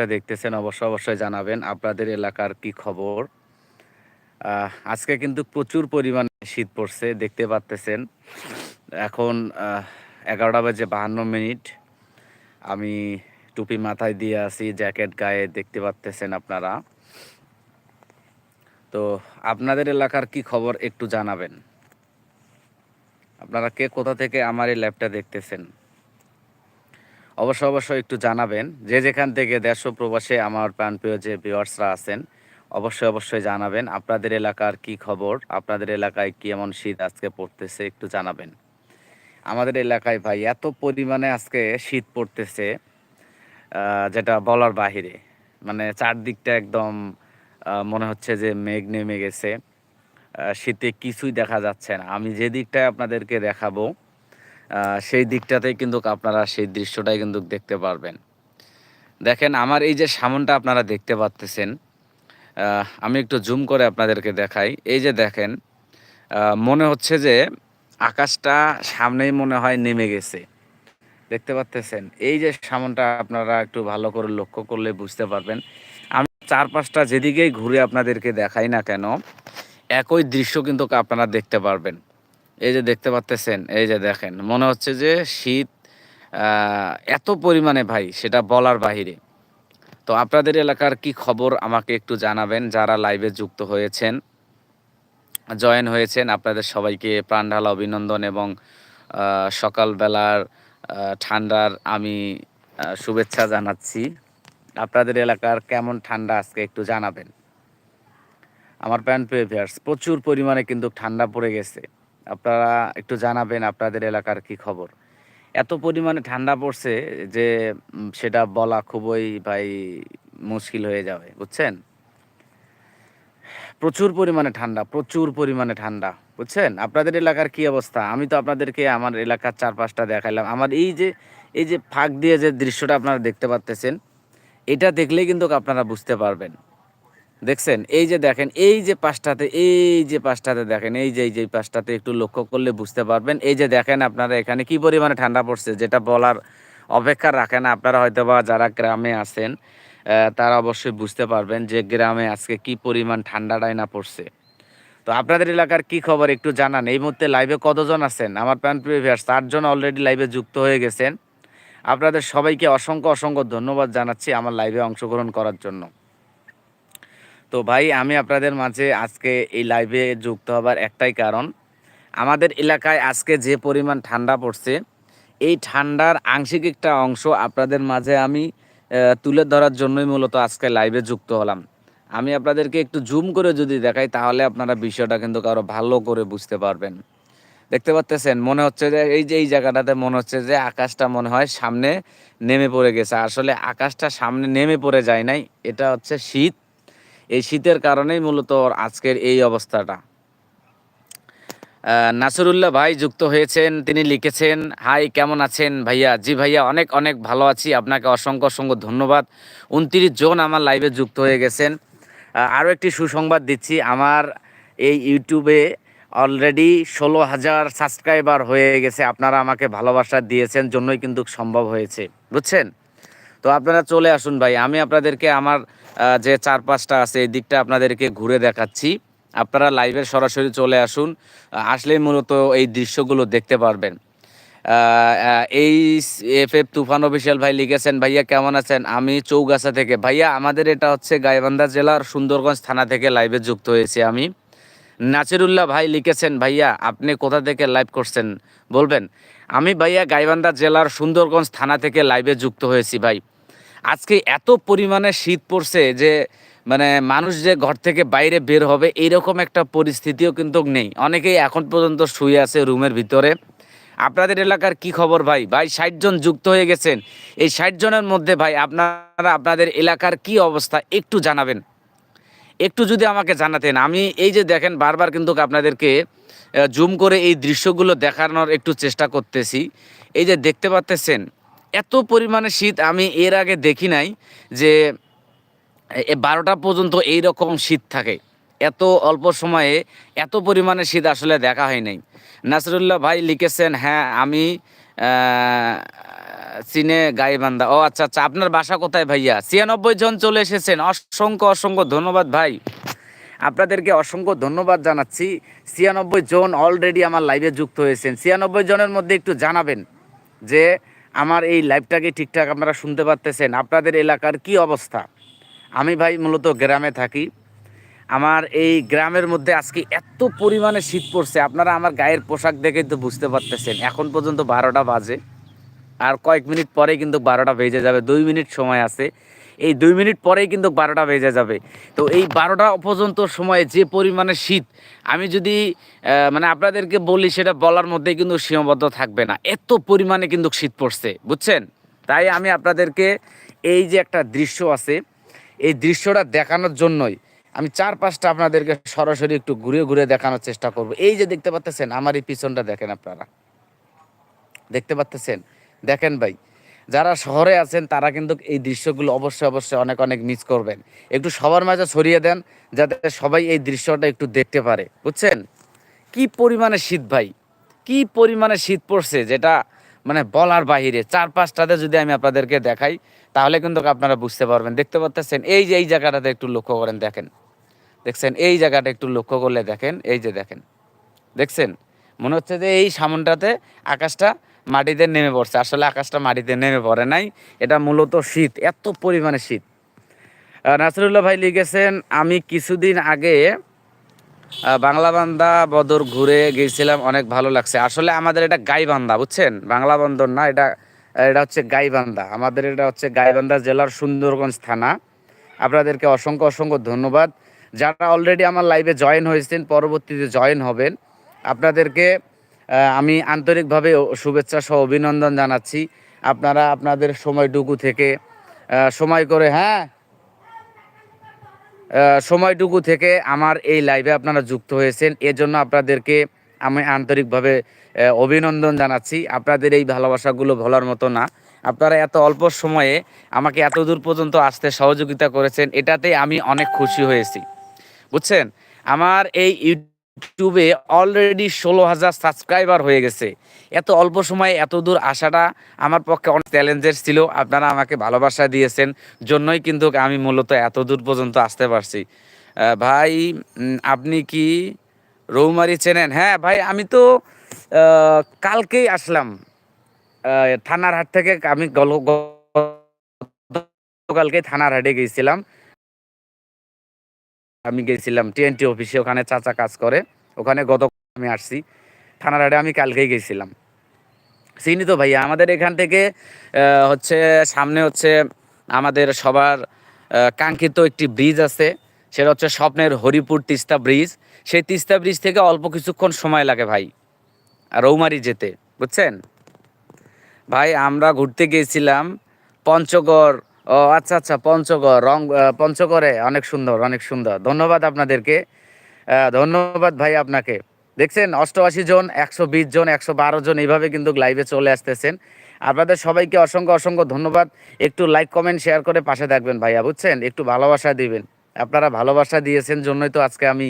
লাইভটা দেখতেছেন অবশ্যই অবশ্যই জানাবেন আপনাদের এলাকার কি খবর। আজকে কিন্তু প্রচুর পরিমাণে শীত পড়ছে, দেখতে পাচ্তেছেন এখন এগারোটা বাজে বাহান্ন মিনিট। আমি টুপি মাথায় দিয়ে আছি, জ্যাকেট গায়ে, দেখতে পাচ্তেছেন আপনারা। তো আপনাদের এলাকার কি খবর একটু জানাবেন। আপনারা কে, কোথা থেকে আমার এই ল্যাবটা দেখতেছেন? অবশ্যই অবশ্যই একটু জানাবেন, যে যেখান থেকে দেশ প্রবাসে আমার প্রাণপ্রিয় যে ভিউয়ার্সরা আছেন, অবশ্যই অবশ্যই জানাবেন। আপনাদের এলাকার কি খবর? আপনাদের এলাকায় কি এমন শীত আজকে পড়তেছে? একটু জানাবেন। আমাদের এলাকায় ভাই, এত পরিমাণে আজকে শীত পড়তেছে যেটা বলার বাহিরে। মানে চারদিকটা একদম মনে হচ্ছে যে মেঘ নেমে গেছে। শীতে কিছুই দেখা যাচ্ছে না। আমি যে দিকটায় আপনাদেরকে দেখাবো সেই দিকটাতেই কিন্তু আপনারা সেই দৃশ্যটাই কিন্তু দেখতে পারবেন। দেখেন, আমার এই যে সামনটা আপনারা দেখতে পাচ্তেছেন আমি একটু জুম করে আপনাদেরকে দেখাই। এই যে দেখেন মনে হচ্ছে যে আকাশটা সামনেই মনে হয় নেমে গেছে। দেখতে পাচ্তেছেন এই যে সামনটা আপনারা একটু ভালো করে লক্ষ্য করলে বুঝতে পারবেন। আমি চার পাঁচটা যেদিকেই ঘুরে আপনাদেরকে দেখাই না কেন, একই দৃশ্য কিন্তু আপনারা দেখতে পারবেন। এই যে দেখতে পাচ্তেছেন, এই যে দেখেন, মনে হচ্ছে যে শীত এত পরিমাণে ভাই, সেটা বলার বাহিরে। তো আপনাদের এলাকার কি খবর আমাকে একটু জানাবেন, যারা লাইভে যুক্ত হয়েছেন জয়েন হয়েছেন, আপনাদের সবাইকে প্রাণঢালা অভিনন্দন এবং সকালবেলার ঠান্ডার আমি শুভেচ্ছা জানাচ্ছি। আপনাদের এলাকার কেমন ঠান্ডা আজকে একটু জানাবেন। আমার প্যান প্রিভিয়ার্স প্রচুর পরিমাণে কিন্তু ঠান্ডা পড়ে গেছে। আপনারা একটু জানাবেন আপনাদের এলাকার কি খবর? এত পরিমাণে ঠান্ডা পড়ছে যে সেটা বলা খুবই ভাই মুশকিল হয়ে যাবে, বুঝছেন? প্রচুর পরিমাণে ঠান্ডা, প্রচুর পরিমাণে ঠান্ডা, বুঝছেন? আপনাদের এলাকার কি অবস্থা? আমি তো আপনাদেরকে আমার এলাকার চারপাশটা দেখাইলাম। আমার এই যে এই যে ফাঁক দিয়ে যে দৃশ্যটা আপনারা দেখতে পাচ্তেছেন এটা দেখলেই কিন্তু আপনারা বুঝতে পারবেন। দেখছেন? এই যে দেখেন, এই যে পাশটাতে, এই যে পাশটাতে দেখেন, এই যে এই যে পাশটাতে একটু লক্ষ্য করলে বুঝতে পারবেন। এই যে দেখেন আপনারা এখানে কি পরিমাণে ঠান্ডা পড়ছে, যেটা বলার অপেক্ষা রাখে না। আপনারা হয়তো বা যারা গ্রামে আছেন তারা অবশ্যই বুঝতে পারবেন যে গ্রামে আজকে কি পরিমাণ ঠান্ডাটাই না পড়ছে। তো আপনাদের এলাকার কি খবর একটু জানান। এই মুহূর্তে লাইভে কতজন আছেন? আমার প্যান প্রিভিয়ার্স চারজন অলরেডি লাইভে যুক্ত হয়ে গেছেন। আপনাদের সবাইকে অসংখ্য অসংখ্য ধন্যবাদ জানাচ্ছি আমার লাইভে অংশগ্রহণ করার জন্য। তো ভাই, আমি আপনাদের মাঝে আজকে এই লাইভে যুক্ত হবার একটাই কারণ। আমাদের এলাকায় আজকে যে পরিমাণ ঠান্ডা পড়ছে, এই ঠান্ডার আংশিক একটা অংশ আপনাদের মাঝে আমি তুলে ধরার জন্যই মূলত আজকে লাইভে যুক্ত হলাম। আমি আপনাদেরকে একটু জুম করে যদি দেখাই, তাহলে আপনারা বিষয়টা কিন্তু কারও ভালো করে বুঝতে পারবেন। দেখতে পাচ্তেছেন, মনে হচ্ছে যে এই যে, এই জায়গাটাতে মনে হচ্ছে যে আকাশটা মনে হয় সামনে নেমে পড়ে গেছে। আসলে আকাশটা সামনে নেমে পড়ে যায় নাই, এটা হচ্ছে শীত। এই শীতের কারণেই মূলত আজকের এই অবস্থাটা। নাসরুল্লাহ ভাই যুক্ত হয়েছেন, তিনি লিখেছেন, হাই, কেমন আছেন ভাইয়া? জি ভাইয়া, অনেক অনেক ভালো আছি। আপনাকে অসংখ্য অসংখ্য ধন্যবাদ। উনত্রিশ জন আমার লাইভে যুক্ত হয়ে গেছেন। আরও একটি সুসংবাদ দিচ্ছি। আমার এই ইউটিউবে অলরেডি ষোলো হাজার সাবস্ক্রাইবার হয়ে গেছে। আপনারা আমাকে ভালোবাসা দিয়েছেন, জন্যই কিন্তু সম্ভব হয়েছে। বুঝছেন? তো আপনারা চলে আসুন ভাই। আমি আপনাদেরকে আমার যে চার পাঁচটা আছে, এই দিকটা আপনাদেরকে ঘুরে দেখাচ্ছি। আপনারা লাইভে সরাসরি চলে আসুন আসলেই মূলত এই দৃশ্যগুলো দেখতে পারবেন। এই এফ এফ তুফান অফিসিয়াল ভাই লিখেছেন, ভাইয়া কেমন আছেন? আমি চৌগাছা থেকে। ভাইয়া, আমাদের এটা হচ্ছে গাইবান্ধা জেলার সুন্দরগঞ্জ থানা থেকে লাইভে যুক্ত হয়েছি আমি। নাসিরুল্লাহ ভাই লিখেছেন, ভাইয়া, আপনি কোথা থেকে লাইভ করছেন? বলবেন। আমি ভাইয়া গাইবান্ধা জেলার সুন্দরগঞ্জ থানা থেকে লাইভে যুক্ত হয়েছি ভাই। আজকে এত পরিমাণে শীত পড়ছে যে মানে মানুষ যে ঘর থেকে বাইরে বের হবে, এইরকম একটা পরিস্থিতিও কিন্তু নেই। অনেকেই এখন পর্যন্ত শুয়ে আছে রুমের ভিতরে। আপনাদের এলাকার কি খবর ভাই? ভাই, ষাট জন যুক্ত হয়ে গেছেন। এই ষাট জনের মধ্যে ভাই, আপনারা, আপনাদের এলাকার কি অবস্থা একটু জানাবেন। একটু যদি আমাকে জানাতেন। আমি এই যে দেখেন, বারবার কিন্তু আপনাদেরকে জুম করে এই দৃশ্যগুলো দেখানোর একটু চেষ্টা করতেছি। এই যে দেখতে পাচ্তেছেন এত পরিমাণে শীত আমি এর আগে দেখি নাই যে বারোটা পর্যন্ত এই রকম শীত থাকে। এত অল্প সময়ে এত পরিমাণে শীত আসলে দেখা হয় নাই। নাসরুল্লাহ ভাই লিখেছেন হ্যাঁ আমি চীনে গাইবান্ধা। ও আচ্ছা আচ্ছা আপনার বাসা কোথায় ভাইয়া? ছিয়ানব্বই জন চলে এসেছেন। অসংখ্য অসংখ্য ধন্যবাদ ভাই। আপনাদেরকে অসংখ্য ধন্যবাদ জানাচ্ছি। ছিয়ানব্বই জন অলরেডি আমার লাইভে যুক্ত হয়েছেন। ছিয়ানব্বই জনের মধ্যে একটু জানাবেন যে আমার এই লাইভটাকে ঠিকঠাক আপনারা শুনতে পারতেছেন? আপনাদের এলাকার কি অবস্থা? আমি ভাই মূলত গ্রামে থাকি। আমার এই গ্রামের মধ্যে আজকে এত পরিমাণে শীত পড়ছে, আপনারা আমার গায়ের পোশাক দেখে তো বুঝতে পারতেছেন। এখন পর্যন্ত বারোটা বাজে, আর কয়েক মিনিট পরে কিন্তু বারোটা বেজে যাবে, দুই মিনিট সময় আছে। এই দুই মিনিট পরেই কিন্তু বারোটা বেজে যাবে। তো এই বারোটা পর্যন্ত সময়ে যে পরিমাণে শীত, আমি যদি মানে আপনাদেরকে বলি সেটা বলার মধ্যে কিন্তু সীমাবদ্ধ থাকবে না। এত পরিমাণে কিন্তু শীত পড়ছে, বুঝছেন? তাই আমি আপনাদেরকে এই যে একটা দৃশ্য আছে, এই দৃশ্যটা দেখানোর জন্যই আমি চার পাঁচটা আপনাদেরকে সরাসরি একটু ঘুরে ঘুরে দেখানোর চেষ্টা করব। এই যে দেখতে পাচ্ছেন আমার এই পিছনটা দেখেন আপনারা। দেখতে পাচ্তেছেন? দেখেন ভাই যারা শহরে আছেন, তারা কিন্তু এই দৃশ্যগুলো অবশ্যই অবশ্যই অনেক অনেক মিস করবেন। একটু সবার মাঝে ছড়িয়ে দেন, যাতে সবাই এই দৃশ্যটা একটু দেখতে পারে। বুঝছেন? কি পরিমাণে শীত ভাই? কি পরিমাণে শীত পড়ছে, যেটা মানে বলার বাহিরে। চার পাঁচটাতে যদি আমি আপনাদেরকে দেখাই, তাহলে কিন্তু আপনারা বুঝতে পারবেন। দেখতে পাচ্ছেন এই যে এই জায়গাটাতে একটু লক্ষ্য করেন, দেখেন। দেখছেন, এই জায়গাটা একটু লক্ষ্য করলে দেখেন, এই যে দেখেন। দেখছেন? মনে হচ্ছে যে এই সামনটাতে আকাশটা মাটিতে নেমে পড়ছে। আসলে আকাশটা মাটিতে নেমে পড়ে নাই। এটা মূলত শীত এত পরিমাণে শীত। নাসরুল্লাহ ভাই লিখেছেন আমি কিছুদিন আগে আহ, বাংলা বান্দা বদর ঘুরে গিয়েছিলাম অনেক ভালো লাগছে। আসলে আমাদের এটা গাইবান্ধা বুঝছেন? বাংলা বন্দর না এটা এটা হচ্ছে গাইবান্ধা। আমাদের এটা হচ্ছে গাইবান্ধা জেলার সুন্দরগঞ্জ থানা। আপনাদেরকে অসংখ্য অসংখ্য ধন্যবাদ। যারা অলরেডি আমার লাইভে জয়েন হয়েছেন পরবর্তীতে জয়েন হবেন আপনাদেরকে আমি আন্তরিকভাবে শুভেচ্ছা সহ অভিনন্দন জানাচ্ছি। আপনারা আপনাদের সময়টুকু থেকে সময় করে হ্যাঁ? সময়টুকু থেকে আমার এই লাইভে আপনারা যুক্ত হয়েছেন। এজন্য আপনাদেরকে আমি আন্তরিকভাবে অভিনন্দন জানাচ্ছি। আপনাদের এই ভালোবাসাগুলো ভোলার মতো না। আপনারা এত অল্প সময়ে আমাকে এত দূর পর্যন্ত আসতে সহযোগিতা করেছেন এটাতে আমি অনেক খুশি হয়েছি। বুঝছেন? আমার এই ইউটিউবে অলরেডি ষোলো হাজার সাবস্ক্রাইবার হয়ে গেছে। এত অল্প সময়ে এত দূর আসাটা আমার পক্ষে অনেক চ্যালেঞ্জের ছিল। আপনারা আমাকে ভালোবাসা দিয়েছেন, জন্যই কিন্তু আমি মূলত এত দূর পর্যন্ত আসতে পারছি। ভাই আপনি কি রৌমারি চেনেন? হ্যাঁ ভাই, আমি তো কালকেই আসলাম। থানার হাট থেকে আমি গল গতকালকে থানার হাটে গিয়েছিলাম আমি গেছিলাম টিএনটি অফিসে, ওখানে চাচা কাজ করে। ওখানে গত আমি আসছি। থানার হাটে আমি কালকেই গেছিলাম। চিনি তো ভাইয়া, আমাদের এখান থেকে হচ্ছে সামনে হচ্ছে আমাদের সবার কাঙ্ক্ষিত একটি ব্রিজ আছে। সেটা হচ্ছে স্বপ্নের হরিপুর তিস্তা ব্রিজ। সেই তিস্তা ব্রিজ থেকে অল্প কিছুক্ষণ সময় লাগে ভাই রৌমারি যেতে। বুঝছেন? ভাই, আমরা ঘুরতে গিয়েছিলাম পঞ্চগড় ও আচ্ছা আচ্ছা পঞ্চগড়, রং পঞ্চগড়ে, অনেক সুন্দর অনেক সুন্দর। ধন্যবাদ আপনাদেরকে। ধন্যবাদ ভাই আপনাকে। দেখছেন, অষ্টআশি জন, একশো বিশ জন, একশো বারো জন এইভাবে কিন্তু লাইভে চলে আসতেছেন। আপনাদের সবাইকে অসংখ্য অসংখ্য ধন্যবাদ। একটু লাইক কমেন্ট শেয়ার করে পাশে থাকবেন ভাইয়া, বুঝছেন? একটু ভালোবাসা দিবেন। আপনারা ভালোবাসা দিয়েছেন জন্যই তো আজকে আমি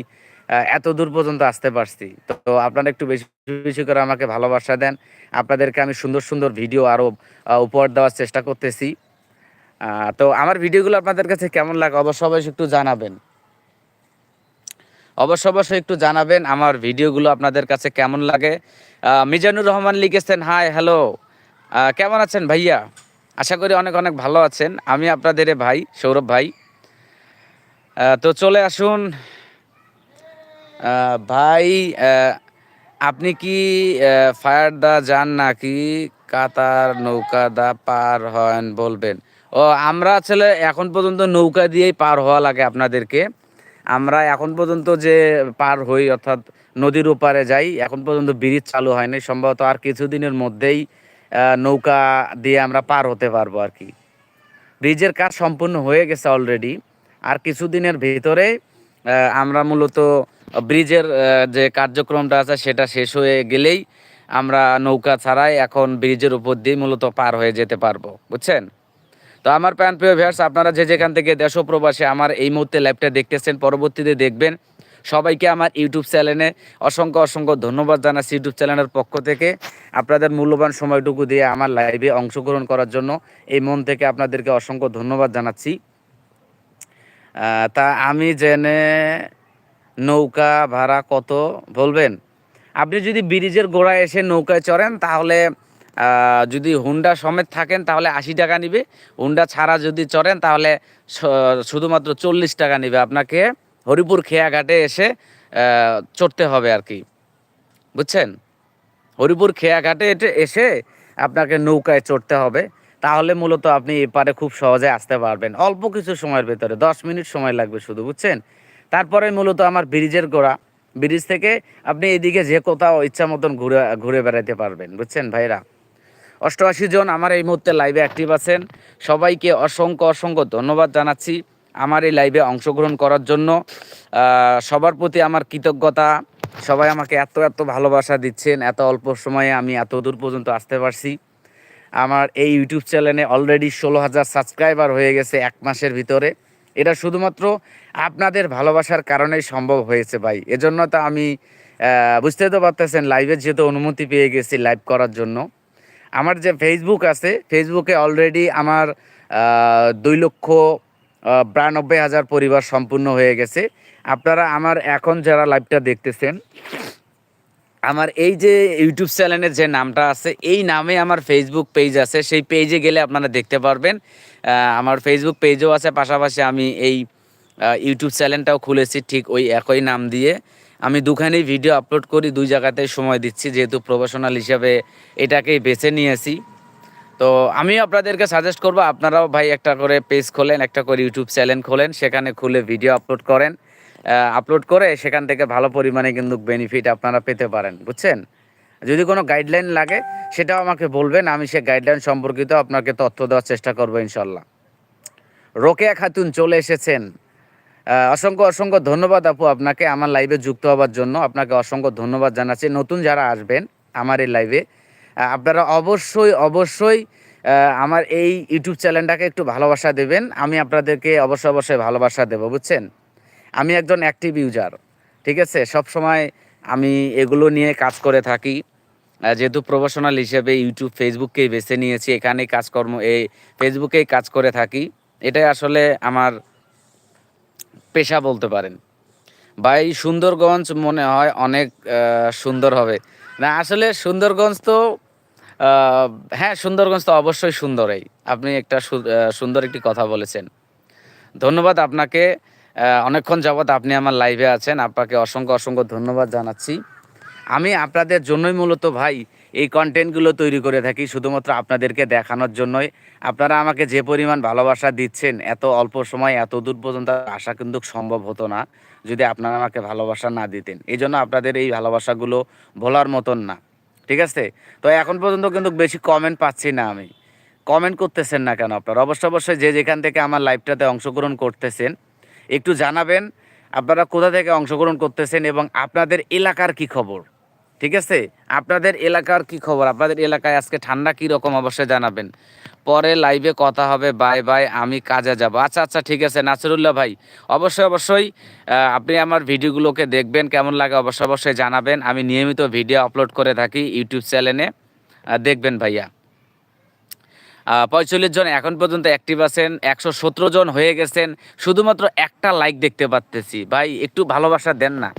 এত দূর পর্যন্ত আসতে পারছি। তো আপনারা একটু বেশি বেশি করে আমাকে ভালোবাসা দেন। আপনাদেরকে আমি সুন্দর সুন্দর ভিডিও আরও উপহার দেওয়ার চেষ্টা করতেছি। তো আমার ভিডিওগুলো আপনাদের কাছে কেমন লাগে অবশ্য অবশ্যই একটু জানাবেন। অবশ্য অবশ্যই একটু জানাবেন আমার ভিডিওগুলো আপনাদের কাছে কেমন লাগে। মিজানুর রহমান লিখেছেন, হাই, হ্যালো। কেমন আছেন ভাইয়া? আশা করি অনেক অনেক ভালো আছেন। আমি আপনাদের ভাই, সৌরভ ভাই। তো চলে আসুন। ভাই আপনি কি ফায়ার দা যান নাকি কাতার নৌকা দা পার হন বলবেন? ও, আমরা আসলে এখন পর্যন্ত নৌকা দিয়েই পার হওয়া লাগে আপনাদেরকে। আমরা এখন পর্যন্ত যে পার হই, অর্থাৎ নদীর ওপারে যাই, এখন পর্যন্ত ব্রিজ চালু হয়নি। সম্ভবত আর কিছুদিনের মধ্যেই নৌকা দিয়ে আমরা পার হতে পারব আর কি। ব্রিজের কাজ সম্পূর্ণ হয়ে গেছে অলরেডি আর কিছুদিনের ভিতরে আমরা মূলত ব্রিজের যে কার্যক্রমটা আছে সেটা শেষ হয়ে গেলেই আমরা নৌকা ছাড়াই এখন ব্রিজের উপর দিয়ে মূলত পার হয়ে যেতে পারব। বুঝছেন? তো আমার প্যান প্রিয় ভিউয়ার্স আপনারা যে যেখান থেকে দেশ প্রবাসে আমার এই মুহূর্তে ল্যাবটা দেখতেছেন, পরবর্তীতে দেখবেন সবাইকে আমার ইউটিউব চ্যানেলে অসংখ্য অসংখ্য ধন্যবাদ জানাচ্ছি ইউটিউব চ্যানেলের পক্ষ থেকে। আপনাদের মূল্যবান সময়টুকু দিয়ে আমার লাইভে অংশগ্রহণ করার জন্য এই মন থেকে আপনাদেরকে অসংখ্য ধন্যবাদ জানাচ্ছি। তা আমি জেনে নৌকা ভাড়া কত বলবেন? আপনি যদি ব্রিজের গোড়ায় এসে নৌকায় চড়েন, তাহলে যদি হুন্ডা সমেত থাকেন তাহলে আশি টাকা নিবে। হুন্ডা ছাড়া যদি চড়েন তাহলে শুধুমাত্র চল্লিশ টাকা নিবে। আপনাকে হরিপুর খেয়াঘাটে এসে চড়তে হবে আর কি। বুঝছেন? হরিপুর খেয়াঘাটে এসে আপনাকে নৌকায় চড়তে হবে। তাহলে মূলত আপনি এপারে খুব সহজে আসতে পারবেন। অল্প কিছু সময়ের ভেতরে, দশ মিনিট সময় লাগবে শুধু, বুঝছেন? তারপরে মূলত আমার ব্রিজের গোড়া। ব্রিজ থেকে আপনি এদিকে যে কোথাও ইচ্ছা মতন ঘুরে ঘুরে বেড়াতে পারবেন, বুঝছেন ভাইরা? অষ্টআশি জন আমার এই মুহূর্তে লাইভে অ্যাক্টিভ আছেন। সবাইকে অসংখ্য অসংখ্য ধন্যবাদ জানাচ্ছি আমার এই লাইভে অংশগ্রহণ করার জন্য। সবার প্রতি আমার কৃতজ্ঞতা। সবাই আমাকে এত এত ভালোবাসা দিচ্ছেন এত অল্প সময়ে আমি এত দূর পর্যন্ত আসতে পারছি। আমার এই ইউটিউব চ্যানেলে অলরেডি ষোলো হাজার সাবস্ক্রাইবার হয়ে গেছে এক মাসের ভিতরে। এটা শুধুমাত্র আপনাদের ভালোবাসার কারণেই সম্ভব হয়েছে ভাই। এজন্য তো আমি আহ, বুঝতেই তো পারতেছেন লাইভের যেহেতু অনুমতি পেয়ে গেছি লাইভ করার জন্য। আমার যে ফেসবুক আছে ফেসবুকে অলরেডি আমার দুই লক্ষ বিরানব্বই হাজার পরিবার সম্পূর্ণ হয়ে গেছে। আপনারা আমার এখন যারা লাইভটা দেখতেছেন, আমার এই যে ইউটিউব চ্যানেলের যে নামটা আছে, এই নামে আমার ফেসবুক পেজ আছে। সেই পেজে গেলে আপনারা দেখতে পারবেন আমার ফেসবুক পেজও আছে। পাশাপাশি আমি এই ইউটিউব চ্যানেলটাও খুলেছি ঠিক ওই একই নাম দিয়ে। আমি দুখানেই ভিডিও আপলোড করি, দুই জায়গাতেই সময় দিচ্ছি, যেহেতু প্রফেশনাল হিসাবে এটাকেই বেছে নিয়েছি। তো আমি আপনাদেরকে সাজেস্ট করব, আপনারাও ভাই একটা করে পেজ খোলেন, একটা করে ইউটিউব চ্যানেল খোলেন, সেখানে খুলে ভিডিও আপলোড করেন। আপলোড করে সেখান থেকে ভালো পরিমাণে কিন্তু বেনিফিট আপনারা পেতে পারেন, বুঝছেন? যদি কোনো গাইডলাইন লাগে, সেটাও আমাকে বলবেন, আমি সে গাইডলাইন সম্পর্কিত আপনাকে তথ্য দেওয়ার চেষ্টা করব ইনশাল্লাহ। রোকেয়া খাতুন চলে এসেছেন। অসংখ্য অসংখ্য ধন্যবাদ আপু আপনাকে আমার লাইভে যুক্ত হওয়ার জন্য। আপনাকে অসংখ্য ধন্যবাদ জানাচ্ছি। নতুন যারা আসবেন আমার এই লাইভে আপনারা অবশ্যই অবশ্যই আমার এই ইউটিউব চ্যানেলটাকে একটু ভালোবাসা দেবেন। আমি আপনাদেরকে অবশ্যই অবশ্যই ভালোবাসা দেবো, বুঝছেন? আমি একজন অ্যাক্টিভ ইউজার ঠিক আছে? সব সময় আমি এগুলো নিয়ে কাজ করে থাকি। যেহেতু প্রফেশনাল হিসেবে ইউটিউব ফেসবুককেই বেছে নিয়েছি, এখানেই কাজকর্ম, এই ফেসবুকেই কাজ করে থাকি। এটাই আসলে আমার পেশা বলতে পারেন। ভাই, সুন্দরগঞ্জ মনে হয় অনেক সুন্দর হবে। না, আসলে সুন্দরগঞ্জ তো হ্যাঁ সুন্দরগঞ্জ তো অবশ্যই সুন্দরই। আপনি একটা সুন্দর একটি কথা বলেছেন। ধন্যবাদ আপনাকে। অনেকক্ষণ যাবৎ আপনি আমার লাইভে আছেন। আপনাকে অসংখ্য অসংখ্য ধন্যবাদ জানাচ্ছি। আমি আপনাদের জন্যই মূলত ভাই এই কন্টেন্টগুলো তৈরি করে থাকি শুধুমাত্র আপনাদেরকে দেখানোর জন্যই। আপনারা আমাকে যে পরিমাণ ভালোবাসা দিচ্ছেন, এত অল্প সময়, এত দূর পর্যন্ত আসা কিন্তু সম্ভব হতো না যদি আপনারা আমাকে ভালোবাসা না দিতেন। এই জন্য আপনাদের এই ভালোবাসাগুলো ভোলার মতন না। ঠিক আছে? তো এখন পর্যন্ত কিন্তু বেশি কমেন্ট পাচ্ছি না আমি। কমেন্ট করতেছেন না কেন আপনারা? অবশ্য অবশ্যই যে যেখান থেকে আমার লাইভটাতে অংশগ্রহণ করতেছেন, একটু জানাবেন, আপনারা কোথা থেকে অংশগ্রহণ করতেছেন এবং আপনাদের এলাকার কি খবর? ঠিক আছে? আপনাদের এলাকার কি খবর? আপনাদের এলাকায় আজকে ঠান্ডা কি রকম অবশ্যই জানাবেন। পরে লাইভে কথা হবে। বাই বাই আমি কাজে যাব। আচ্ছা আচ্ছা ঠিক আছে, নাসিরুল্লাহ ভাই। অবশ্যই অবশ্যই আপনি আমার ভিডিওগুলোকে দেখবেন, কেমন লাগে অবশ্যই অবশ্যই জানাবেন। আমি নিয়মিত ভিডিও আপলোড করে থাকি ইউটিউব চ্যানেলে দেখবেন ভাইয়া। পঁয়তাল্লিশ জন এখন পর্যন্ত অ্যাক্টিভ আছেন, একশো সতেরো জন হয়ে গেছেন। শুধুমাত্র একটা লাইক দেখতে পাচ্তেছি ভাই, একটু ভালোবাসা দেন না।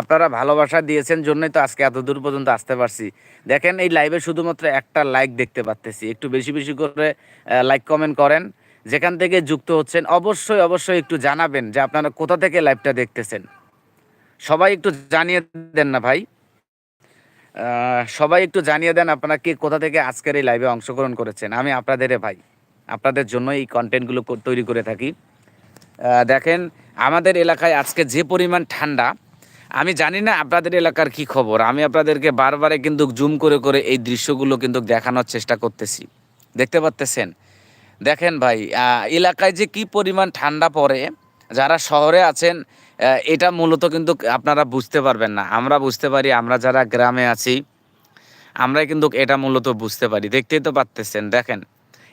আপনারা ভালোবাসা দিয়েছেন জন্যই তো আজকে এত দূর পর্যন্ত আসতে পারছি। দেখেন, এই লাইভে শুধুমাত্র একটা লাইক দেখতে পাচ্তেছি একটু বেশি বেশি করে লাইক কমেন্ট করেন। যেখান থেকে যুক্ত হচ্ছেন, অবশ্যই অবশ্যই একটু জানাবেন যে আপনারা কোথা থেকে লাইভটা দেখতেছেন। সবাই একটু জানিয়ে দেন না ভাই। সবাই একটু জানিয়ে দেন আপনারা কে কোথা থেকে আজকের এই লাইভে অংশগ্রহণ করেছেন। আমি আপনাদের ভাই। আপনাদের জন্য এই কন্টেন্টগুলো তৈরি করে থাকি। দেখেন, আমাদের এলাকায় আজকে যে পরিমাণ ঠান্ডা আমি জানি না আপনাদের এলাকার কি খবর। আমি আপনাদেরকে বারবারে কিন্তু জুম করে করে এই দৃশ্যগুলো কিন্তু দেখানোর চেষ্টা করতেছি। দেখতে পাচ্তেছেন? দেখেন ভাই এলাকায় যে কি পরিমাণ ঠান্ডা পড়ে, যারা শহরে আছেন এটা মূলত কিন্তু আপনারা বুঝতে পারবেন না। আমরা বুঝতে পারি, আমরা যারা গ্রামে আছি আমরা কিন্তু এটা মূলত বুঝতে পারি। দেখতেই তো পারতেছেন দেখেন।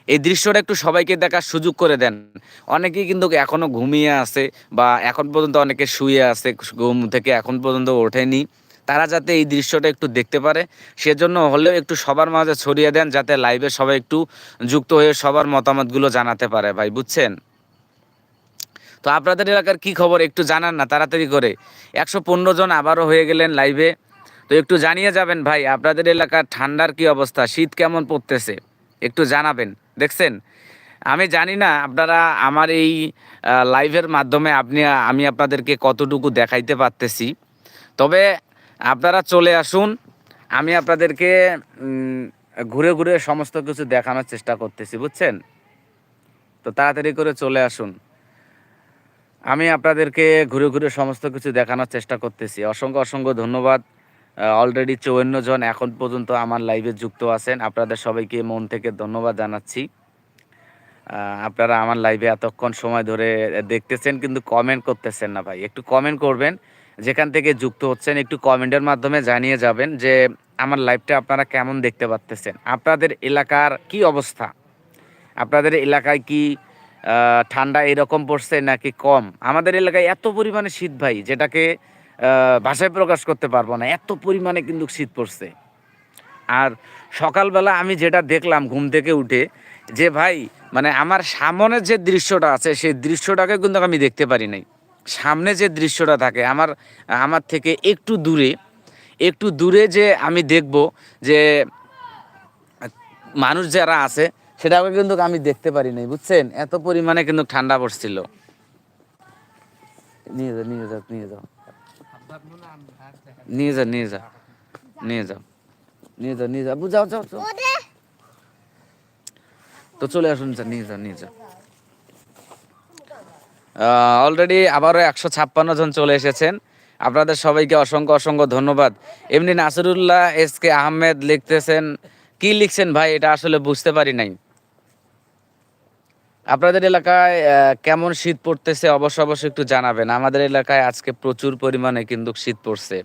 এই দৃশ্যটা একটু সবাইকে দেখার সুযোগ করে দেন। অনেকেই কিন্তু এখনও ঘুমিয়ে আছে বা এখন পর্যন্ত অনেকে শুয়ে আছে, ঘুম থেকে এখন পর্যন্ত ওঠেনি। তারা যাতে এই দৃশ্যটা একটু দেখতে পারে, সেজন্য হলেও একটু সবার মাঝে ছড়িয়ে দেন যাতে লাইভে সবাই একটু যুক্ত হয়ে সবার মতামতগুলো জানাতে পারে। ভাই, বুঝছেন? তো আপনাদের এলাকার কি খবর একটু জানান না, তাড়াতাড়ি করে। একশো পনেরো জন আবারও হয়ে গেলেন লাইভে তো একটু জানিয়ে যাবেন ভাই, আপনাদের এলাকার ঠান্ডার কি অবস্থা? শীত কেমন পড়তেছে? একটু জানাবেন। দেখছেন? আমি জানি না আপনারা আমার এই লাইভের মাধ্যমে আপনি, আমি আপনাদেরকে কতটুকু দেখাইতে পারতেছি। তবে আপনারা চলে আসুন, আমি আপনাদেরকে ঘুরে ঘুরে সমস্ত কিছু দেখানোর চেষ্টা করতেছি, বুঝছেন? তো তাড়াতাড়ি করে চলে আসুন। আমি আপনাদেরকে ঘুরে ঘুরে সমস্ত কিছু দেখানোর চেষ্টা করতেছি। অসংখ্য অসংখ্য ধন্যবাদ। অলরেডি চৌন্ন জন এখন পর্যন্ত আমার লাইভে যুক্ত আছেন। আপনাদের সবাইকে মন থেকে ধন্যবাদ জানাচ্ছি। আপনারা আমার লাইভে এতক্ষণ সময় ধরে দেখতেছেন, কিন্তু কমেন্ট করতেছেন না ভাই। একটু কমেন্ট করবেন, যেখান থেকে যুক্ত হচ্ছেন, একটু কমেন্টের মাধ্যমে জানিয়ে যাবেন যে আমার লাইভটা আপনারা কেমন দেখতে পাচ্তেছেন আপনাদের এলাকার কি অবস্থা? আপনাদের এলাকায় কি ঠান্ডা এরকম পড়ছে নাকি কম? আমাদের এলাকায় এত পরিমাণে শীত ভাই, যেটাকে ভাষায় প্রকাশ করতে পারব না। এত পরিমাণে কিন্তু শীত পড়ছে। আর সকালবেলা আমি যেটা দেখলাম ঘুম থেকে উঠে, যে ভাই মানে আমার সামনে যে দৃশ্যটা আছে, সেই দৃশ্যটাকে কিন্তু আমি দেখতে পারি নাই। সামনে যে দৃশ্যটা থাকে, আমার আমার থেকে একটু দূরে একটু দূরে যে আমি দেখব যে মানুষ যারা আছে, সেটাকে কিন্তু আমি দেখতে পারি নাই, বুঝছেন? এত পরিমাণে কিন্তু ঠান্ডা পড়ছিল। নিয়ে যাও নিয়ে যাও নিয়ে যাও। নিয়ে যাও নিয়ে যাও নিয়ে যাও নিয়ে যাও নিয়ে যাও যাও। তো চলে আসুন, নিয়ে নিয়ে অলরেডি আবারও একশো ছাপ্পান্ন জন চলে এসেছেন। আপনাদের সবাইকে অসংখ্য অসংখ্য ধন্যবাদ। এমনি নাসিরুল্লাহ এস কে আহমেদ লিখতেছেন। কি লিখছেন ভাই? এটা আসলে বুঝতে পারি নাই। আপনাদের এলাকায় কেমন শীত পড়তেছে অবশ্য অবশ্যই একটু জানাবেন। আমাদের এলাকায় আজকে প্রচুর পরিমাণে কিন্তু শীত পড়ছে।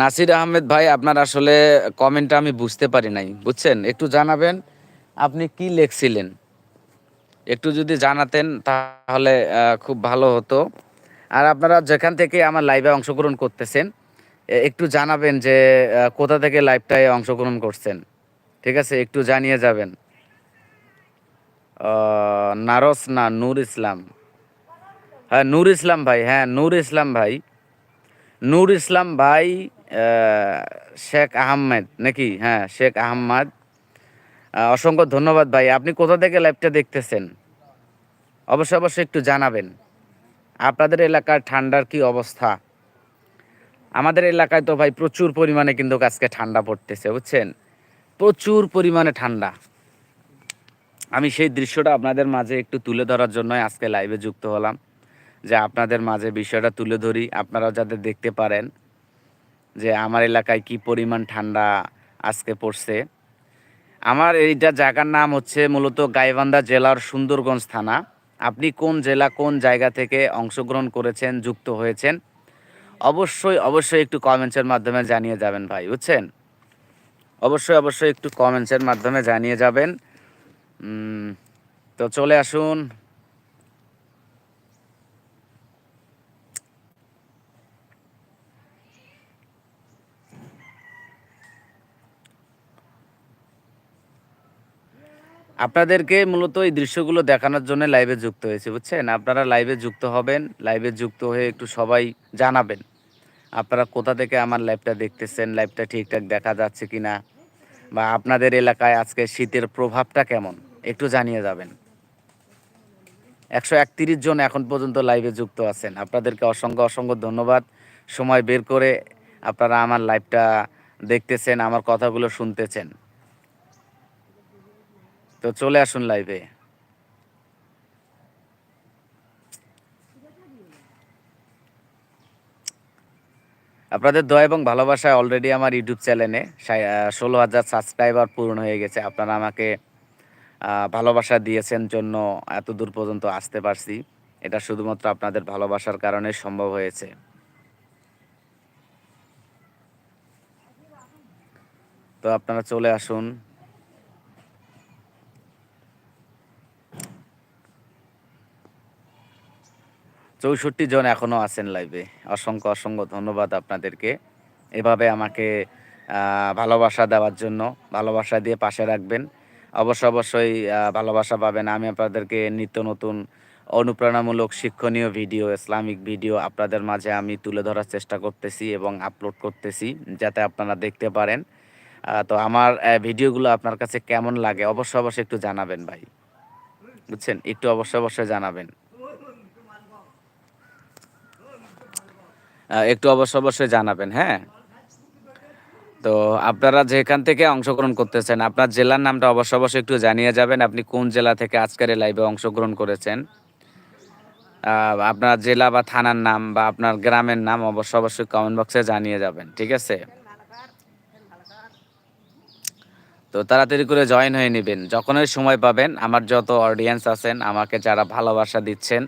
নাসির আহমেদ ভাই, আপনার আসলে কমেন্টটা আমি বুঝতে পারি নাই, বুঝছেন? একটু জানাবেন, আপনি কি লিখছিলেন? একটু যদি জানাতেন তাহলে খুব ভালো হতো। আর আপনারা যেখান থেকে আমার লাইভে অংশগ্রহণ করতেছেন একটু জানাবেন যে কোথা থেকে লাইভটায় অংশগ্রহণ করছেন? ঠিক আছে, একটু জানিয়ে যাবেন। নারস না নূর ইসলাম? হ্যাঁ নূর ইসলাম ভাই হ্যাঁ নূর ইসলাম ভাই। নূর ইসলাম ভাই শেখ আহমেদ নাকি? হ্যাঁ শেখ আহমদ অসংখ্য ধন্যবাদ ভাই, আপনি কোথা থেকে লাইভটা দেখতেছেন? অবশ্যই অবশ্যই একটু জানাবেন। আপনাদের এলাকার ঠান্ডার কি অবস্থা? আমাদের এলাকায় তো ভাই প্রচুর পরিমাণে কিন্তু আজকে ঠান্ডা পড়তেছে, বুঝছেন? প্রচুর পরিমাণে ঠান্ডা। আমি সেই দৃশ্যটা আপনাদের মাঝে একটু তুলে ধরার জন্যই আজকে লাইভে যুক্ত হলাম। যে আপনাদের মাঝে বিষয়টা তুলে ধরি, আপনারাও যাতে দেখতে পারেন যে আমার এলাকায় কি পরিমাণ ঠান্ডা আজকে পড়ছে। আমার এইটা জায়গার নাম হচ্ছে মূলত গাইবান্ধা জেলার সুন্দরগঞ্জ থানা। আপনি কোন জেলা, কোন জায়গা থেকে অংশগ্রহণ করেছেন, যুক্ত হয়েছেন, অবশ্যই অবশ্যই একটু কমেন্টসের মাধ্যমে জানিয়ে যাবেন ভাই, বুঝছেন? অবশ্যই অবশ্যই একটু কমেন্টসের মাধ্যমে জানিয়ে যাবেন। তো চলে আসুন। আপনাদেরকে মূলত এই দৃশ্যগুলো দেখানোর জন্য লাইভে যুক্ত হয়েছে, বুঝছেন? আপনারা লাইভে যুক্ত হবেন লাইভে যুক্ত হয়ে একটু সবাই জানাবেন। আপনারা কোথা থেকে আমার লাইভটা দেখতেছেন লাইভটা ঠিকঠাক দেখা যাচ্ছে কি না বা আপনাদের এলাকায় আজকে শীতের প্রভাবটা কেমন? একটু জানিয়ে যাবেন। একশো একত্রিশ জন এখন পর্যন্ত লাইভে যুক্ত আছেন। আপনাদেরকে অসংখ্য অসংখ্য ধন্যবাদ। সময় বের করে আপনারা আমার লাইভটা দেখতেছেন, আমার কথাগুলো শুনতেছেন। তো চলে আসুন লাইভে আপনাদের দয়া এবং ভালোবাসায় অলরেডি আমার ইউটিউব চ্যানেলে ষোলো হাজার সাবস্ক্রাইবার পূরণ হয়ে গেছে। আপনারা আমাকে ভালোবাসা দিয়েছেন জন্য এত দূর পর্যন্ত আসতে পারছি। এটা শুধুমাত্র আপনাদের ভালোবাসার কারণে সম্ভব হয়েছে। তো আপনারা চলে আসুন। চৌষট্টি জন এখনও আছেন লাইভে অসংখ্য অসংখ্য ধন্যবাদ আপনাদেরকে। এভাবে আমাকে ভালোবাসা দেওয়ার জন্য, ভালোবাসা দিয়ে পাশে রাখবেন। অবশ্য অবশ্যই ভালোবাসা পাবেন। আমি আপনাদেরকে নিত্য নতুন, অনুপ্রেরণামূলক, শিক্ষণীয় ভিডিও ইসলামিক ভিডিও আপনাদের মাঝে আমি তুলে ধরার চেষ্টা করতেছি এবং আপলোড করতেছি, যাতে আপনারা দেখতে পারেন। তো আমার ভিডিওগুলো আপনার কাছে কেমন লাগে অবশ্য অবশ্যই একটু জানাবেন ভাই। বুঝছেন? একটু অবশ্য অবশ্যই জানাবেন। একটু অবশ্য অবশ্যই জানাবেন হ্যাঁ? তো আপনারা যেখান থেকে অংশগ্রহণ করতেছেন, আপনার জেলার নামটা অবশ্য অবশ্যই একটু জানিয়ে যাবেন, আপনি কোন জেলা থেকে আজকের লাইভে অংশগ্রহণ করেছেন। আপনার জেলা বা থানার নাম বা আপনার গ্রামের নাম অবশ্য অবশ্যই কমেন্ট বক্সে জানিয়ে যাবেন, ঠিক আছে? তো তাড়াতাড়ি করে জয়েন হয়ে নেবেন, যখনই সময় পাবেন, আমার যত অডিয়েন্স আছেন, আমাকে যারা ভালোবাসা দিচ্ছেন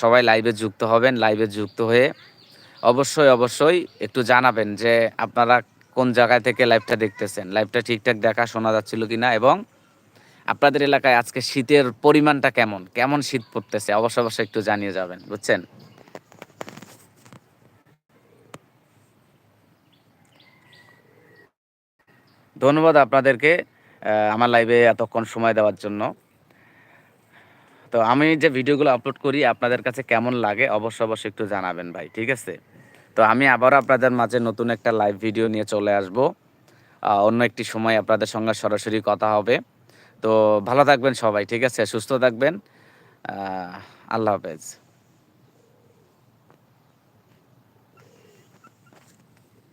সবাই লাইভে যুক্ত হবেন লাইভে যুক্ত হয়ে অবশ্যই অবশ্যই একটু জানাবেন যে আপনারা কোন জায়গায় থেকে লাইভটা দেখতেছেন? লাইভটা ঠিকঠাক দেখা শোনা যাচ্ছিল কিনা এবং আপনাদের এলাকায় আজকে শীতের পরিমাণটা কেমন? কেমন শীত পড়তেছে? অবশ্যই অবশ্যই একটু জানিয়ে যাবেন, বুঝছেন? ধন্যবাদ আপনাদেরকে আমার লাইভে এতক্ষণ সময় দেওয়ার জন্য। তো আমি যে ভিডিওগুলো আপলোড করি, আপনাদের কাছে কেমন লাগে অবশ্য অবশ্যই একটু জানাবেন ভাই, ঠিক আছে? তো আমি আবারও আপনাদের মাঝে নতুন একটা লাইভ ভিডিও নিয়ে চলে আসব। অন্য একটি সময় আপনাদের সঙ্গে সরাসরি কথা হবে। তো ভালো থাকবেন সবাই, ঠিক আছে? সুস্থ থাকবেন। আল্লাহ হাফেজ।